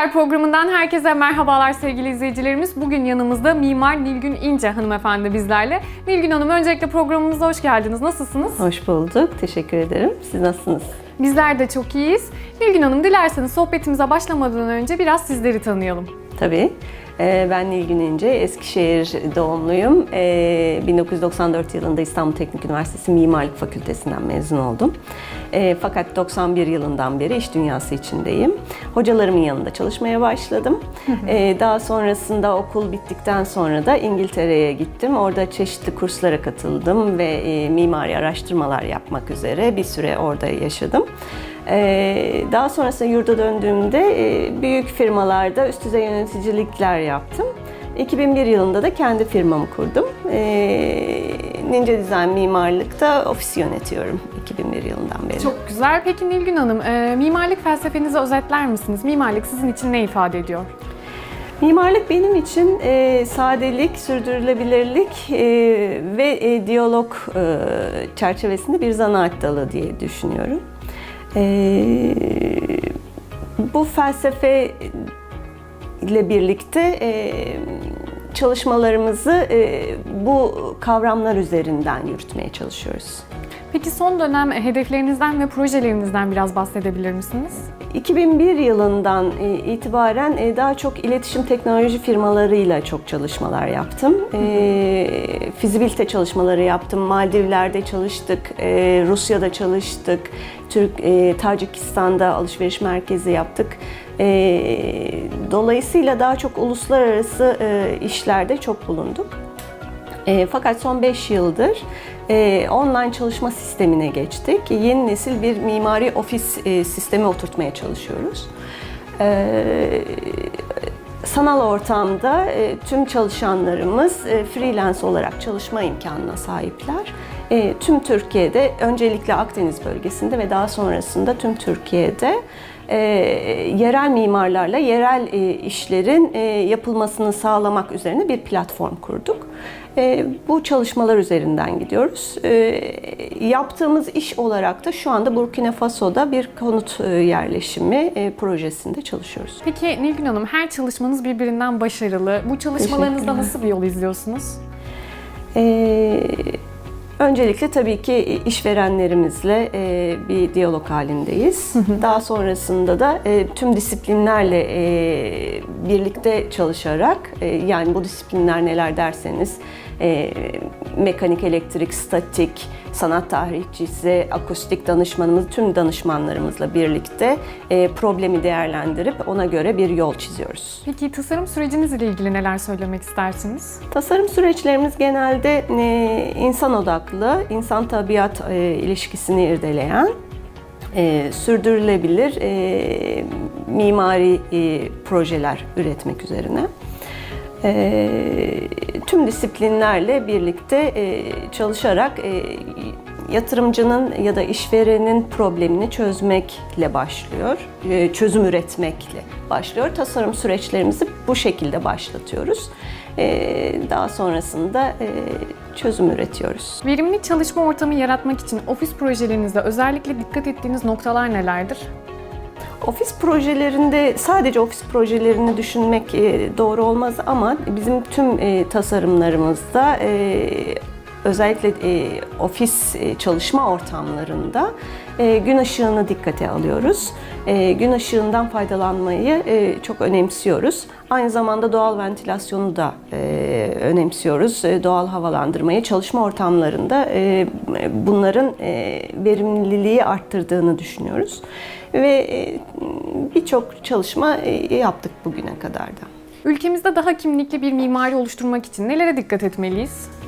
Lifestyle programından herkese merhabalar sevgili izleyicilerimiz. Bugün yanımızda Mimar Nilgün İnce hanımefendi bizlerle. Nilgün Hanım öncelikle programımıza hoş geldiniz. Nasılsınız? Hoş bulduk. Teşekkür ederim. Siz nasılsınız? Bizler de çok iyiyiz. Nilgün Hanım dilerseniz sohbetimize başlamadan önce biraz sizleri tanıyalım. Tabii. Ee, Ben Nilgün İnce, Eskişehir doğumluyum. Ee, 1994 yılında İstanbul Teknik Üniversitesi Mimarlık Fakültesinden mezun oldum. Ee, Fakat 91 yılından beri iş dünyası içindeyim. Hocalarımın yanında çalışmaya başladım. Ee, Daha sonrasında okul bittikten sonra da İngiltere'ye gittim. Orada çeşitli kurslara katıldım ve e, mimari araştırmalar yapmak üzere bir süre orada yaşadım. Ee, Daha sonrasında yurda döndüğümde e, büyük firmalarda üst düzey yöneticilikler yaptım. 2001 yılında da kendi firmamı kurdum. Ee, Ninja Design Mimarlık'ta ofis yönetiyorum 2001 yılından beri. Çok güzel. Peki Nilgün Hanım, e, mimarlık felsefenizi özetler misiniz? Mimarlık sizin için ne ifade ediyor? Mimarlık benim için e, sadelik, sürdürülebilirlik e, ve e, diyalog e, çerçevesinde bir zanaat dalı diye düşünüyorum. E, bu felsefe ile birlikte e, çalışmalarımızı e, bu kavramlar üzerinden yürütmeye çalışıyoruz. Peki son dönem hedeflerinizden ve projelerinizden biraz bahsedebilir misiniz? 2001 yılından e, itibaren e, daha çok iletişim teknoloji firmalarıyla çok çalışmalar yaptım. E, Fizibilite çalışmaları yaptım. Maldivler'de çalıştık, e, Rusya'da çalıştık, Türk e, Tacikistan'da alışveriş merkezi yaptık. E, Dolayısıyla daha çok uluslararası e, işlerde çok bulunduk. E, fakat son 5 yıldır e, online çalışma sistemine geçtik. Yeni nesil bir mimari ofis e, sistemi oturtmaya çalışıyoruz. E, sanal ortamda e, tüm çalışanlarımız e, freelance olarak çalışma imkanına sahipler. E, tüm Türkiye'de, öncelikle Akdeniz bölgesinde ve daha sonrasında tüm Türkiye'de e, yerel mimarlarla yerel e, işlerin e, yapılmasını sağlamak üzerine bir platform kurduk. E, bu çalışmalar üzerinden gidiyoruz. E, yaptığımız iş olarak da şu anda Burkina Faso'da bir konut e, yerleşimi e, projesinde çalışıyoruz. Peki Nilgün Hanım, her çalışmanız birbirinden başarılı. Bu çalışmalarınızda nasıl bir yol izliyorsunuz? Ee, öncelikle tabii ki işverenlerimizle e, bir diyalog halindeyiz. Daha sonrasında da e, tüm disiplinlerle e, birlikte çalışarak, yani bu disiplinler neler derseniz, e, mekanik, elektrik, statik, sanat tarihçisi, akustik danışmanımız, tüm danışmanlarımızla birlikte e, problemi değerlendirip ona göre bir yol çiziyoruz. Peki tasarım süreciniz ile ilgili neler söylemek istersiniz? Tasarım süreçlerimiz genelde e, insan odaklı, insan tabiat e, ilişkisini irdeleyen, e, sürdürülebilir e, mimari e, projeler üretmek üzerine. E, tüm disiplinlerle birlikte e, çalışarak e, yatırımcının ya da işverenin problemini çözmekle başlıyor, e, çözüm üretmekle başlıyor. Tasarım süreçlerimizi bu şekilde başlatıyoruz. Daha sonrasında çözüm üretiyoruz. Verimli çalışma ortamı yaratmak için ofis projelerinizde özellikle dikkat ettiğiniz noktalar nelerdir? Ofis projelerinde sadece ofis projelerini düşünmek doğru olmaz ama bizim tüm tasarımlarımızda özellikle e, ofis e, çalışma ortamlarında e, gün ışığını dikkate alıyoruz. E, gün ışığından faydalanmayı e, çok önemsiyoruz. Aynı zamanda doğal ventilasyonu da e, önemsiyoruz. E, doğal havalandırmayı çalışma ortamlarında e, bunların e, verimliliği arttırdığını düşünüyoruz. Ve e, birçok çalışma e, yaptık bugüne kadar da. Ülkemizde daha kimlikli bir mimari oluşturmak için nelere dikkat etmeliyiz?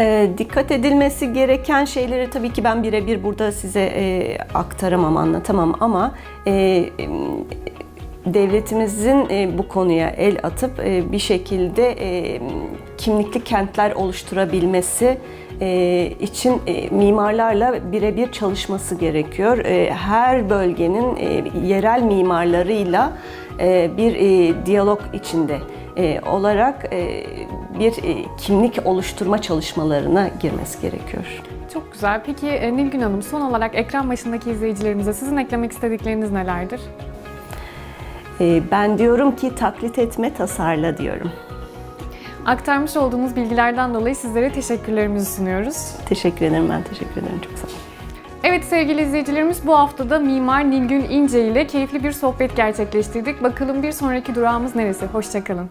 E, dikkat edilmesi gereken şeyleri tabii ki ben birebir burada size e, aktaramam, anlatamam ama e, devletimizin e, bu konuya el atıp bir şekilde kimlikli kentler oluşturabilmesi için mimarlarla birebir çalışması gerekiyor. Her bölgenin yerel mimarlarıyla e, bir diyalog içinde olarak bir e, kimlik oluşturma çalışmalarına girmesi gerekiyor. Çok güzel. Peki e, Nilgün Hanım son olarak ekran başındaki izleyicilerimize sizin eklemek istedikleriniz nelerdir? E, Ben diyorum ki taklit etme, tasarla diyorum. Aktarmış olduğunuz bilgilerden dolayı sizlere teşekkürlerimizi sunuyoruz. Teşekkür ederim, ben teşekkür ederim. Çok sağ olun. Evet sevgili izleyicilerimiz bu haftada Mimar Nilgün İnce ile keyifli bir sohbet gerçekleştirdik. Bakalım bir sonraki durağımız neresi? Hoşçakalın.